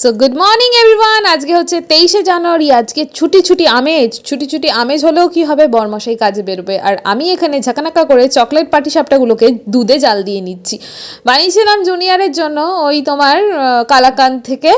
So good morning everyone আজকে হচ্ছে তেইশে জানুয়ারি। আজকে ছুটি ছুটি আমেজ। ছুটি ছুটি আমেজ হলেও কি হবে? বরমশাই কাজে বেরোবে। আর আমি এখানে ঝাঁকানাকা করে চকলেট পাটি সাপটাগুলোকে দুধে জাল দিয়ে নিচ্ছি। বানিয়েছিলাম জুনিয়রের জন্য ওই তোমার কালাকান থেকে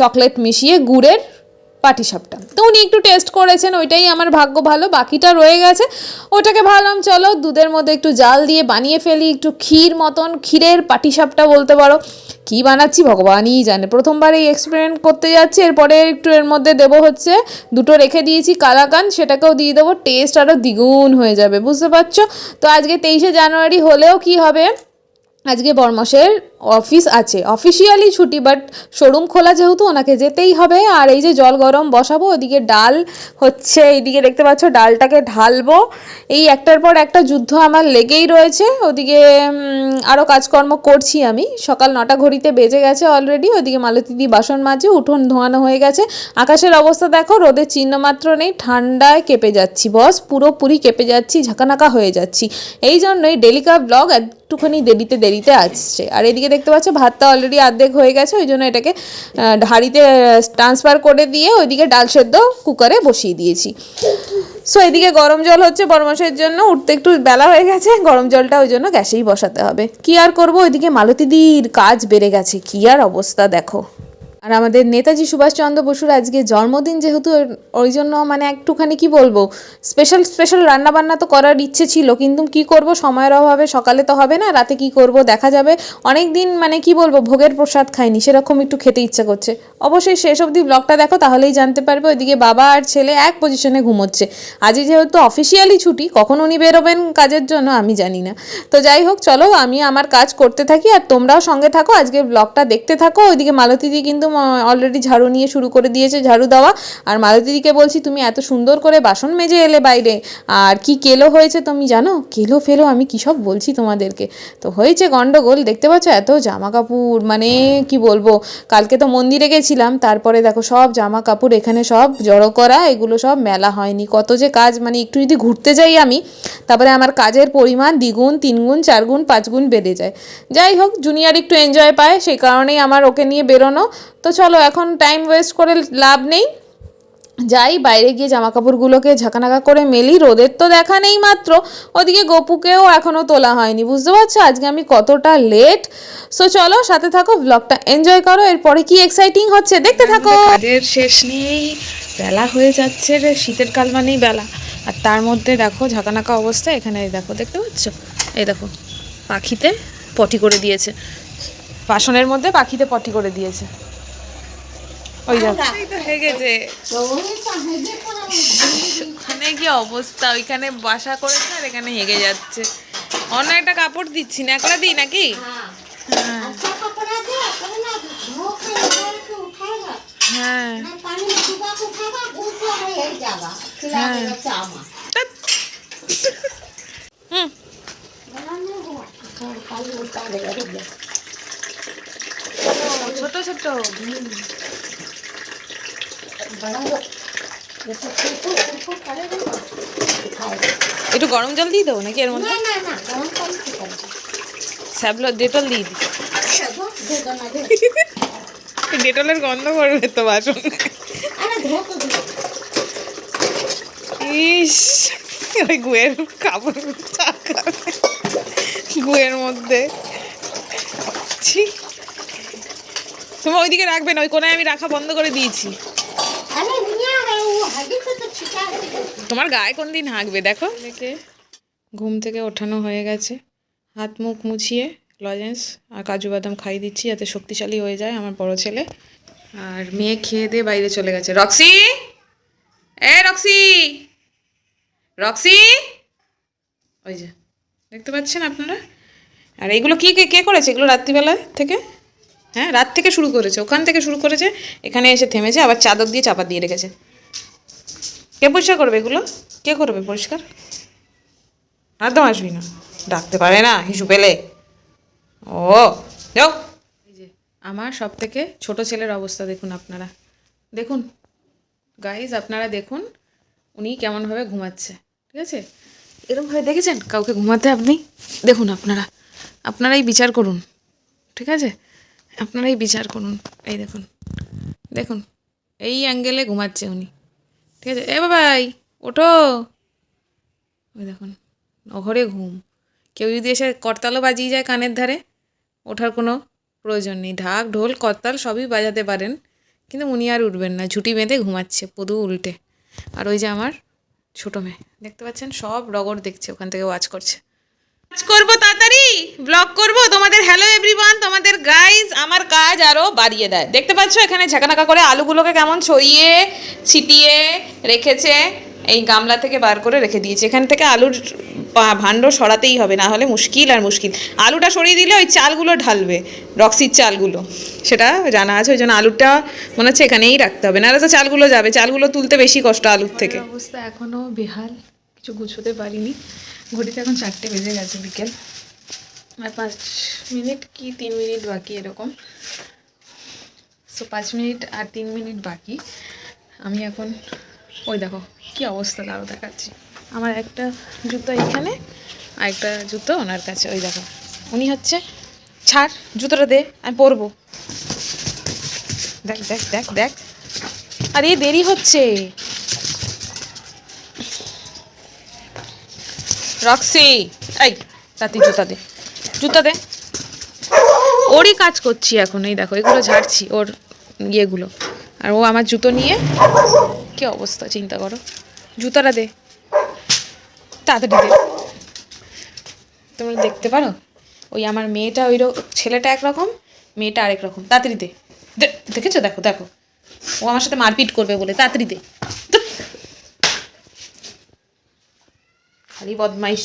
চকলেট মিশিয়ে গুড়ের পাটিসাপটা। তো উনি একটু টেস্ট করেছেন, ওইটাই আমার ভাগ্য ভালো, বাকিটা রয়ে গেছে। ওটাকে ভাবলাম, চলো দুধের মধ্যে একটু জাল দিয়ে বানিয়ে ফেলি, একটু ক্ষীর মতন, ক্ষীরের পাটিসাপটা বলতে পারো। কি বানাচ্ছি, ভগবানই জানে। প্রথমবার এই এক্সপেরিমেন্ট করতে যাচ্ছি, এরপরে একটু এর মধ্যে দেবো হচ্ছে, দুটো রেখে দিয়েছি কালাকান, সেটাকেও দিয়ে দেবো টেস্ট আরও দ্বিগুণ হয়ে যাবে, বুঝতে পারছ? তো আজকে তেইশে জানুয়ারি হলেও কি হবে? আজকে বর্মসের অফিস আছে। অফিসিয়ালি ছুটি বাট শোরুম খোলা যেহেতু, ওনাকে যেতেই হবে। আর এই যে জল গরম বসাবো, ওদিকে ডাল হচ্ছে, এইদিকে দেখতে পাচ্ছ ডালটাকে ঢালবো। এই একটার পর একটা যুদ্ধ আমার লেগেই রয়েছে। ওদিকে আরও কাজকর্ম করছি আমি। সকাল নটা ঘড়িতে বেজে গেছে অলরেডি ওদিকে মালতীদি বাসন মাজে, উঠোন ধোয়ানো হয়ে গেছে। আকাশের অবস্থা দেখো রোদের চিহ্ন মাত্র নেই, ঠান্ডায় কেঁপে যাচ্ছি। বস, পুরোপুরি কেঁপে যাচ্ছি, ঝাঁকানাকা হয়ে যাচ্ছি। এই জন্যই ডেলিকা ব্লগ একটুখানি দেরিতে দেরিতে আসছে। আর এদিকে দেখতে পাচ্ছ, ভাতটা অলরেডি আর্ধেক হয়ে গেছে, ওই জন্য এটাকে হাড়িতে ট্রান্সফার করে দিয়ে ওইদিকে ডাল সেদ্ধ কুকারে বসিয়ে দিয়েছি। সো এদিকে গরম জল হচ্ছে বরমাসের জন্য, উঠতে একটু বেলা হয়ে গেছে, গরম জলটা ওই জন্য গ্যাসেই বসাতে হবে। কি আর করব, ওইদিকে মালতীদির কাজ বেড়ে গেছে, কি আর অবস্থা দেখো। আর আমাদের নেতাজি সুভাষচন্দ্র বসুর আজকে জন্মদিন যেহেতু ওই জন্য মানে একটুখানি কি বলব স্পেশাল স্পেশাল রান্নাবান্না তো করার ইচ্ছে ছিল, কিন্তু কি করব, সময়ের অভাবে সকালে তো হবে না, রাতে কি করব, দেখা যাবে। অনেক দিন মানে কি বলব, ভোগের প্রসাদ খাইনি, সেরকম একটু খেতে ইচ্ছা করছে। অবশ্যই শেষ অবধি ব্লগটা দেখো, তাহলেই জানতে পারবে, ওইদিকে বাবা আর ছেলে এক পজিশনে ঘুমোচ্ছে। আজকে যেহেতু অফিসিয়ালি ছুটি, কখন উনি বেরোবেন কাজের জন্য আমি জানি না। তো যাই হোক, চলো, আমি আমার কাজ করতে থাকি, আর তোমরাও সঙ্গে থাকো আজকে ব্লগটা দেখতে থাকো, ওইদিকে মালতীদি কিন্তু অলরেডি ঝাড়ু নিয়ে শুরু করে দিয়েছে ঝাড়ু দেওয়া। আর মালতীদিকে বলছি, তুমি এত সুন্দর করে বাসন মেজে এলে বাইরে। আর কি কেলো হয়েছে তুমি জানো? কেলো ফেলো আমি কী সব বলছি তোমাদেরকে? তো হয়েছে গন্ডগোল, দেখতে পাচ্ছ? এত জামা কাপড় মানে কি বলব? কালকে তো মন্দিরে গেছিলাম, তারপরে দেখো সব জামা কাপড় এখানে সব জড়ো করা, এগুলো সব মেলা হয়নি। কত যে কাজ মানে একটু যদি ঘুরতে যাই আমি, তারপরে আমার কাজের পরিমাণ দ্বিগুণ, তিনগুণ, চারগুণ, পাঁচগুণ বেড়ে যায়। যাই হোক, জুনিয়র একটু এনজয় পায় সেই কারণেই আমার ওকে নিয়ে বেরোনো। তো চলো এখন টাইম ওয়েস্ট করে লাভ নেই। যাই বাইরে গিয়ে জামা কাপড়গুলোকে ঝাঁকানাকা করে মেলি রোদের তো দেখা নেই মাত্র। ওদিকে গপুকেও এখনও তোলা হয়নি বুঝতে পারছ? আজকে আমি কতটা লেট সো চলো সাথে থাকো ব্লগটা এনজয় করো এরপরে কি এক্সাইটিং হচ্ছে দেখতে থাকো। কাজের শেষ নেই বেলা হয়ে যাচ্ছে রে শীতের কাল মানেই বেলা। আর তার মধ্যে দেখো ঝাঁকানাকা অবস্থা এখানে দেখো দেখতে পাচ্ছ? এই দেখো পাখিতে পটি করে দিয়েছে। বাসনের মধ্যে পাখিতে পটি করে দিয়েছে। ওই তো হেগেছে ওখানে কি অবস্থা ওইখানে বাসা করেছে আর এখানে হেগে যাচ্ছে। অন্য একটা কাপড় দিচ্ছি না একলা দিই নাকি? হ্যাঁ। হ্যাঁ। হুম। ছোট ছোট। একটু গরম জল দিয়ে দেবো নাকি এর মধ্যে? স্যাবলো ডেটল দিয়ে দিই। ডেটলের গন্ধ করবে তো বাসন। ইস ওই গুয়ের কাপড় চাকা গুয়ের মধ্যে। ছি। তুমি ওইদিকে রাখবে না ওই কোনায় আমি রাখা বন্ধ করে দিয়েছি। তোমার গায়ে কোন দিন হাঁকবে, দেখো। ঘুম থেকে ওঠানো হয়ে গেছে। হাত মুখ মুছিয়ে লজেন্স আর কাজু বাদাম খাইয়ে দিচ্ছি যাতে শক্তিশালী হয়ে যায় আমার বড় ছেলে। আর মেয়ে খেয়ে দিয়ে বাইরে চলে গেছে। রক্সি! এ রক্সি! রক্সি! ওই যে, দেখতে পাচ্ছেন আপনারা? আর এগুলো কি, কে কে করেছে? এগুলো রাত্রিবেলা থেকে? হ্যাঁ রাত থেকে শুরু করেছে। ওখান থেকে শুরু করেছে। এখানে এসে থেমেছে, আবার চাদর দিয়ে চাপা দিয়ে রেখেছে। কে পরিষ্কার করবে এগুলো? কে করবে পরিষ্কার? একদম আসবি না। ডাকতে পারে না হিসু পেলে। ও, যাও। এই যে, আমার সব থেকে ছোট ছেলের অবস্থা দেখুন আপনারা। দেখুন গাইজ আপনারা দেখুন, উনি কেমনভাবে ঘুমাচ্ছে, ঠিক আছে? এরকমভাবে দেখেছেন কাউকে ঘুমাতে আপনি? দেখুন আপনারা, আপনারাই বিচার করুন, ঠিক আছে? আপনারাই বিচার করুন, এই দেখুন দেখুন, এই অ্যাঙ্গেলে ঘুমাচ্ছে উনি। ঠিক আছে, এ বাবাই ওঠো। ওই দেখুন অঘরে ঘুম। কেউ যদি এসে করতালও বাজিয়ে যায় কানের ধারে, ওঠার কোনো প্রয়োজন নেই। ঢাক, ঢোল, করতাল সবই বাজাতে পারেন, কিন্তু উনি আর উঠবেন না। ঝুঁটি বেঁধে ঘুমাচ্ছে, পদু উল্টে। আর ওই যে আমার ছোটো মেয়ে, দেখতে পাচ্ছেন? সব রগর দেখছে, ওখান থেকে ওয়াচ করছে। কাজ করব তাড়াতাড়ি ব্লগ করব। তোমাদের হ্যালো এভরিওয়ান তোমাদের গাইজ আমার কাজ আরও বাড়িয়ে দেয়। দেখতে পাচ্ছ এখানে ঝাঁকানাকা করে আলুগুলোকে কেমন ছড়িয়ে ছিটিয়ে রেখেছে, এই গামলা থেকে বার করে রেখে দিয়েছে। এখান থেকে আলুর ভাণ্ড সরাতেই হবে, না হলে মুশকিল আর মুশকিল। আলুটা সরিয়ে দিলে ওই চালগুলো ঢালবে, রক্সির চালগুলো। সেটা জানা আছে, ওই জন্য আলুটা মনে হচ্ছে এখানেই রাখতে হবে। নাহলে তো চালগুলো যাবে, চালগুলো তুলতে বেশি কষ্ট আলুর থেকে। অবস্থা এখনও বেহাল, কিছু গুছোতে পারিনি। ঘড়িতে এখন চারটে বেজে গেছে বিকেল। আর পাঁচ মিনিট কি, তিন মিনিট বাকি এরকম। সো পাঁচ মিনিট আর তিন মিনিট বাকি। আমি এখন, ওই দেখো, কি অবস্থা দাঁড়ো দেখাচ্ছি। আমার একটা জুতো এখানে, আর একটা জুতো ওনার কাছে, ওই দেখো। উনি হচ্ছে, ছাড়, জুতোটা দে, আমি পরবো। দেখ দেখ দেখ দেখ। আরে, দেরি হচ্ছে। রক্সি, এই, তাতে জুতা দে। জুতা দে। ওরই কাজ করছি এখন, এই দেখো, এগুলো ঝাড়ছি, ওর ইয়েগুলো। আর ও আমার জুতো নিয়ে, কি অবস্থা, চিন্তা করো। জুতাটা দে। তাড়াতাড়ি দে। তোমরা দেখতে পারো? ওই আমার মেয়েটা, ওই ছেলেটা একরকম, মেয়েটা আরেক রকম। তাড়াতাড়ি দে। দেখেছ? দেখো দেখো। ও আমার সাথে মারপিট করবে বলে। তাড়াতাড়ি দে। খালি বদমাইশ।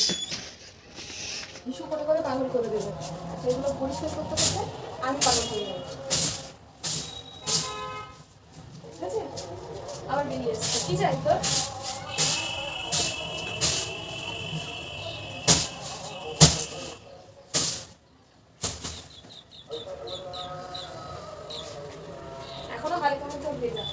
পরিষ্কার করতে আমি আবার বেরিয়ে এসছে। কি চাই তোর? এখনও হালকা মতো ভেজা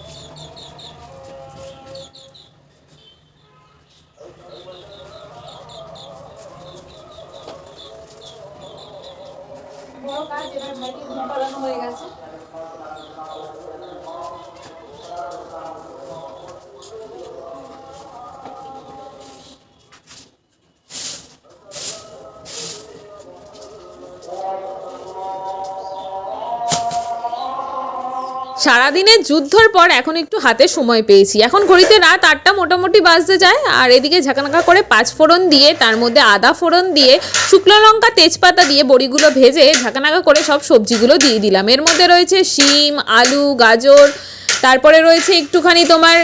বড় কাজ, এবার ভাইকে ঘুম পাড়ানো হয়ে গেছে। সারাদিনের যুদ্ধর পর এখন একটু হাতে সময় পেয়েছি। এখন ঘড়িতে রাত আটটা মোটামুটি বাজতে যায়, আর এদিকে ঝাঁকানাকা করে পাঁচ ফোড়ন দিয়ে, তার মধ্যে আদা ফোড়ন দিয়ে, শুকনো লঙ্কা, তেজপাতা দিয়ে বড়িগুলো ভেজে ঝাঁকানাকা করে সব সবজিগুলো দিয়ে দিলাম। এর মধ্যে রয়েছে শিম, আলু, গাজর, তারপরে রয়েছে একটুখানি তোমার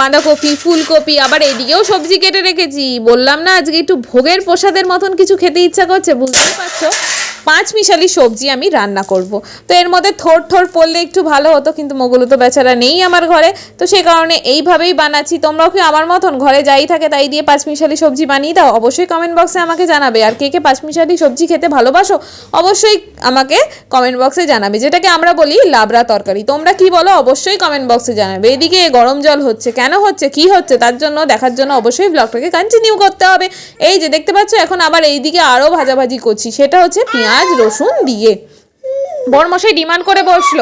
বাঁধাকপি, ফুলকপি, আবার এদিকেও সবজি কেটে রেখেছি। বললাম না, আজকে একটু ভোগের প্রসাদের মতন কিছু খেতে ইচ্ছা করছে, বুঝতেই পারছ? পাঁচ মিশালি সবজি আমি রান্না করব। তো এর মধ্যে থোর থোর পড়লে একটু ভালো হতো, কিন্তু মোগুলো তো বেচারা নেই আমার ঘরে। তো সেই কারণে এইভাবেই বানাচ্ছি। তোমরাও কি আমার মতন ঘরে যাই থাকে তাই দিয়ে পাঁচ মিশালি সবজি বানিয়ে দাও? অবশ্যই কমেন্ট বক্সে আমাকে জানাবে। আর কে কে পাঁচ মিশালি সবজি খেতে ভালোবাসো, অবশ্যই আমাকে কমেন্ট বক্সে জানাবে। যেটাকে আমরা বলি লাবড়া তরকারি। তোমরা কি বলো? অবশ্যই কমেন্ট বক্সে জানাবে। এদিকে গরম জল হচ্ছে। কেন হচ্ছে? কি হচ্ছে? তার জন্য দেখার জন্য অবশ্যই ব্লগটাকে কন্টিনিউ করতে হবে। এই যে দেখতে পাচ্ছ, এখন আবার এইদিকে আরও ভাজাভাজি করছি। সেটা হচ্ছে পেঁয়াজ রসুন দিয়ে। বরমশাই ডিমান্ড করে বসল,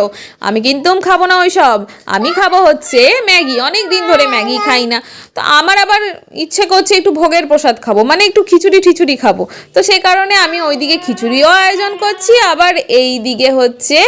আমি কিন্তু খাব না ওই সব আমি খাব হচ্ছে ম্যাগি। অনেক দিন ধরে ম্যাগি খাই না। তো আমার আবার ইচ্ছে করছে একটু ভোগের প্রসাদ খাব মানে একটু খিচুড়ি ঠিচুড়ি খাব। তো সে কারণে আমি ওইদিকে খিচুড়িও আয়োজন করছি, আবার এই দিকে হচ্ছে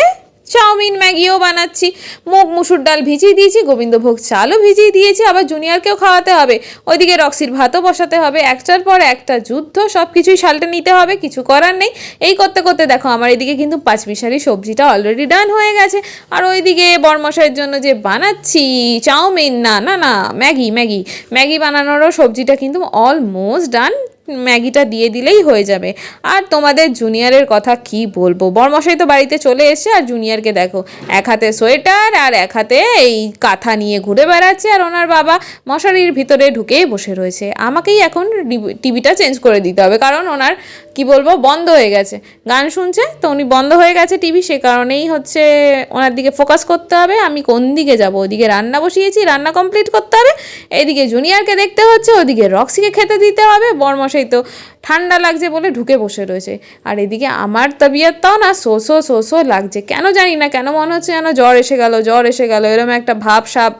চাউমিন, ম্যাগিও বানাচ্ছি। মুগ, মুসুর ডাল ভিজিয়ে দিয়েছি, গোবিন্দভোগ চালও ভিজিয়ে দিয়েছি, আবার জুনিয়রকেও খাওয়াতে হবে। ওইদিকে রক্সির ভাতও বসাতে হবে, একটার পর একটা যুদ্ধ সব কিছুই সালটে নিতে হবে, কিছু করার নেই। এই করতে করতে দেখো, আমার এদিকে কিন্তু পাঁচমিশালি সবজিটা অলরেডি ডান হয়ে গেছে। আর ওইদিকে বরমশাইয়ের জন্য যে বানাচ্ছি, চাউমিন, না না না, ম্যাগি ম্যাগি। ম্যাগি বানানোরও সবজিটা কিন্তু অলমোস্ট ডান ম্যাগিটা দিয়ে দিলেই হয়ে যাবে। আর তোমাদের জুনিয়রের কথা কি বলব? বরমশাই তো বাড়িতে চলে এসছে, আর জুনিয়রকে দেখো, এক হাতে সোয়েটার আর এক হাতে এই কাঁথা নিয়ে ঘুরে বেড়াচ্ছে, আর ওনার বাবা মশারির ভিতরে ঢুকেই বসে রয়েছে। আমাকেই এখন টিভিটা চেঞ্জ করে দিতে হবে, কারণ ওনার কি বলব, বন্ধ হয়ে গেছে। গান শুনছে, তো উনি বন্ধ হয়ে গেছে টিভি, সে কারণেই হচ্ছে ওনার দিকে ফোকাস করতে হবে। আমি কোন দিকে যাব? ওদিকে রান্না বসিয়েছি, রান্না কমপ্লিট করতে হবে। এদিকে জুনিয়রকে দেখতে হচ্ছে, ওদিকে রক্সিকে খেতে দিতে হবে। বরমশাই তো ঠান্ডা লাগছে বলে ঢুকে বসে রয়েছে। আর এদিকে আমার তবিয়তটাও না শোষো শোষো লাগছে। কেন জানি না, কেন মনে হচ্ছে যেন জ্বর এসে গেল, জ্বর এসে গেল এরকম একটা ভাব সাপ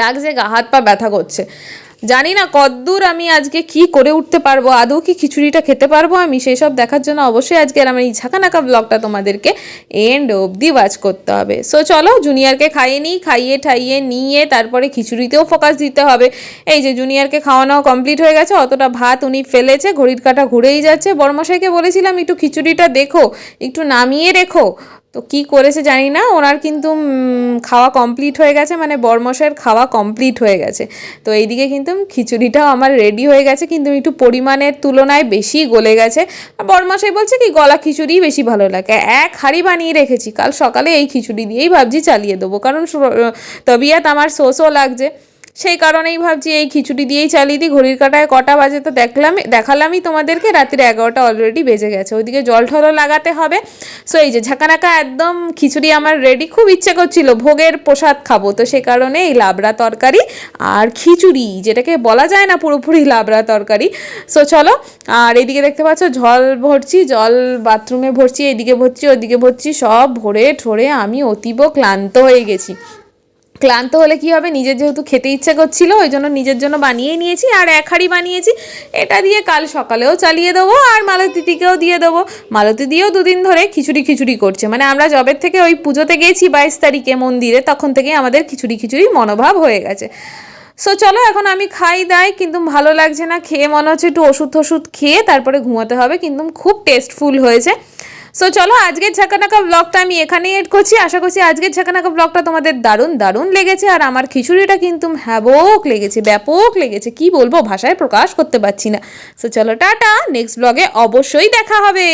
লাগছে, গা, হাত, পা ব্যথা করছে। জানি না কদ্দূর আমি আজকে কি করে উঠতে পারব, আদৌ কি খিচুড়িটা খেতে পারব আমি, সেই সব দেখার জন্য অবশ্যই আজকের আমার এই ঝাঁকানাকা ব্লগটা তোমাদেরকে এন্ড অবধি ওয়াচ করতে হবে। সো চলো জুনিয়রকে খাইয়ে নিই, খাইয়ে ঠাইয়ে নিয়ে তারপরে খিচুড়িতেও ফোকাস দিতে হবে। এই যে জুনিয়রকে খাওয়ানো কমপ্লিট হয়ে গেছে, অতটা ভাত উনি ফেলেছে, ঘড়ির কাটা ঘুরেই যাচ্ছে। বর্মশাইকে বলেছিলাম, একটু খিচুড়িটা দেখো, একটু নামিয়ে রেখো। তো কি করেছে জানি না, ওনার কিন্তু খাওয়া কমপ্লিট হয়ে গেছে মানে বরমশের খাওয়া কমপ্লিট হয়ে গেছে। তো এইদিকে কিন্তু খিচুড়িটাও আমার রেডি হয়ে গেছে, কিন্তু একটু পরিমাণের তুলনায় বেশি গলে গেছে। আর বরমশাই বলছে কি, গলা খিচুড়িই বেশি ভালো লাগে। এক হাঁড়ি বানিয়ে রেখেছি, কাল সকালে এই খিচুড়ি দিয়েই ভাবছি চালিয়ে দেবো। কারণ তবিয়াত আমার সোসও লাগছে। সেই কারণেই ভাবছি এই খিচুড়ি দিয়েই চালিয়ে দিই। ঘড়ির কাটায় কটা বাজে তো দেখলাম দেখালামই তোমাদেরকে রাত্রি এগারোটা অলরেডি বেজে গেছে। ওইদিকে জল ঠলও লাগাতে হবে। সো এই যে ঝাঁকানাকা একদম খিচুড়ি আমার রেডি খুব ইচ্ছে করছিল, ভোগের প্রসাদ খাব। তো সে কারণে এই লাবড়া তরকারি আর খিচুড়ি, যেটাকে বলা যায় না পুরোপুরি লাবড়া তরকারি। সো চলো, আর এইদিকে দেখতে পাচ্ছ, জল ভরছি, জল বাথরুমে ভরছি, এদিকে ভরছি, ওদিকে ভরছি, সব ভরে ঠরে আমি অতীব ক্লান্ত হয়ে গেছি। ক্লান্ত হলে কি হবে? নিজের যেহেতু খেতে ইচ্ছে করছিল, ওই জন্য নিজের জন্য বানিয়েই নিয়েছি আর এক হাঁড়ি বানিয়েছি। এটা দিয়ে কাল সকালেও চালিয়ে দেবো আর মালতীদিকেও দিয়ে দেবো। মালতী দিয়েও দুদিন ধরে খিচুড়ি খিচুড়ি করছে। মানে আমরা জবের থেকে ওই পুজোতে গেছি বাইশ তারিখে মন্দিরে, তখন থেকে আমাদের খিচুড়ি খিচুড়ি মনোভাব হয়ে গেছে। সো চলো এখন আমি খাই দাই, কিন্তু ভালো লাগছে না, খেয়ে মনে হচ্ছে একটু ওষুধ টষুধ খেয়ে তারপরে ঘুমাতে হবে, কিন্তু খুব টেস্টফুল হয়েছে। সো চলো আজকের ঝাঁকানাকা ব্লগটা আমি এখানেই এড করছি। আশা করছি আজকের ঝাঁকানাকা ব্লগটা তোমাদের দারুণ দারুণ লেগেছে। আর আমার খিচুড়িটা কিন্তু হ্যাবক লেগেছে, ব্যাপক লেগেছে। কি বলব, ভাষায় প্রকাশ করতে পারছি না। সো চলো টাটা নেক্সট ব্লগে অবশ্যই দেখা হবে।